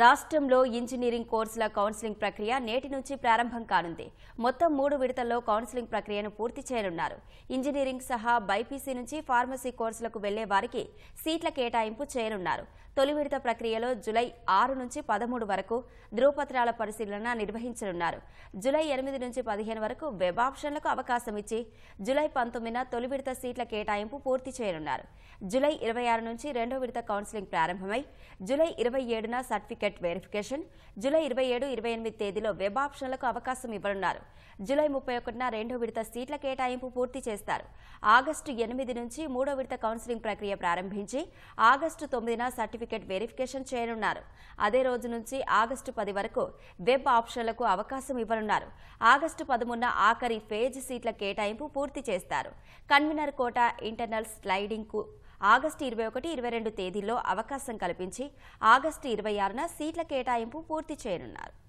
రాష్ట్రంలో ఇంజనీరింగ్ కోర్సుల కౌన్సిలింగ్ ప్రక్రియ నేటి నుంచి ప్రారంభం కానుంది. మొత్తం మూడు విడతల్లో కౌన్సిలింగ్ ప్రక్రియను పూర్తి చేయనున్నారు. ఇంజనీరింగ్ సహా బైపీసీ నుంచి ఫార్మసీ కోర్సులకు వెళ్ళే వారికి సీట్ల కేటాయింపు చేయనున్నారు. తొలి విడత ప్రక్రియలో జులై ఆరు నుంచి పదమూడు వరకు ధృవపత్రాల పరిశీలన నిర్వహించనున్నారు. జులై ఎనిమిది నుంచి పదిహేను వరకు వెబ్ ఆప్షన్లకు అవకాశం ఇచ్చి జులై పంతొమ్మిదిన తొలి విడత సీట్ల కేటాయింపు పూర్తి చేయనున్నారు. జులై ఇరవై ఆరు నుంచి రెండో విడత కౌన్సిలింగ్ ప్రారంభమై జులై ఇరవై ఏడున సర్టిఫికెట్ వెరిఫికేషన్ జులై ఇరవై ఏడు ఇరవై ఎనిమిది తేదీలో వెబ్ ఆప్షన్లకు అవకాశం ఇవ్వనున్నారు. జులై ముప్పై ఒకటిన రెండో విడత సీట్ల కేటాయింపు పూర్తి చేస్తారు. ఆగస్టు ఎనిమిది నుంచి మూడో విడత కౌన్సిలింగ్ ప్రక్రియ ప్రారంభించి ఆగస్టు తొమ్మిదిన సర్టిఫికెట్ వెరిఫికేషన్ చేయనున్నారు. అదే రోజు నుంచి ఆగస్టు పది వరకు వెబ్ ఆప్షన్లకు అవకాశం ఇవ్వనున్నారు. ఆగస్టు పదమూడున ఆఖరి ఫేజ్ సీట్ల కేటాయింపు పూర్తి చేస్తారు. కన్వీనర్ కోట ఇంటర్నల్ స్లైడింగ్కు ఆగస్టు ఇరవై ఒకటి ఇరవై రెండు తేదీల్లో అవకాశం కల్పించి ఆగస్టు ఇరవై ఆరున సీట్ల కేటాయింపు పూర్తి చేయనున్నారు.